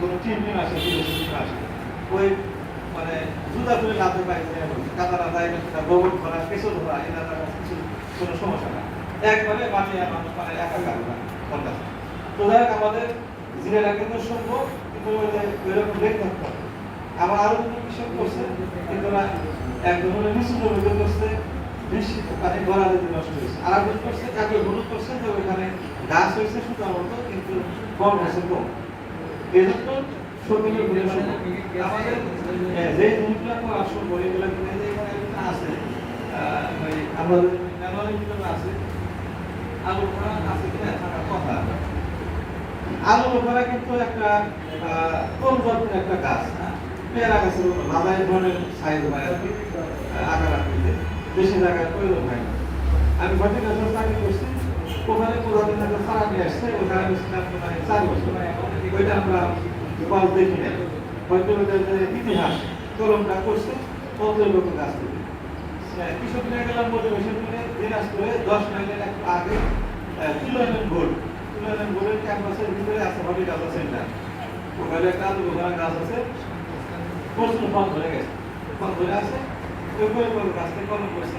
কোনো team team আসে team আসে ওই মানে জুতা করে লাভে পাইছে কাদা রাধা এটা গোবর ধরা কেঁচো ধরা এটা কিছু কোনো সমস্যা না একবারে বানিয়ে মানুষ মানে একাকার করতেছে তো যাই হোক, আমাদের জিনেরা কিন্তু সম্ভব কিন্তু ওইরকম রেট থাকতে আবার আরও দুটো কৃষক করছে, কিন্তু একদম হলো নিচু জমিতে করছে, বেশি মানে গড়া দিতে নষ্ট হয়েছে। আর করছে এত হলুদ করছে, যে ওইখানে গাছ হয়েছে সুতার কিন্তু বল হয়েছে কম। এই জন্য সকলের আমাদের হ্যাঁ, যে জিনিসগুলো আসল করি কিন্তু একটা জাতের একটা হ্যাঁ? পেয়ারা গাছের আর কি আকার আমি হর্টিকালচার চাকরি করছি ওখানে প্রধান সারা ওখানে চার বছর। ওইটা আমরা ফল দেখি নাই হয়তো ইতিহাস কলমটা করছে পঞ্চাশ লক্ষ গাছ থেকে? কৃষক নিয়ে গেলাম মোটিভেশন করে দিনাজপুরে দশ মাইলের একটু আগে তুলনের বোর্ড তুলনের বোর্ডের ক্যাম্পাসের ভিতরে আছে হর্টিকালচার সেন্টার। ওখানে একটা আলু গাছ আছে প্রচুর ফল ধরে গেছে। ফল ধরে আছে ওই গাছ থেকে কলম করছে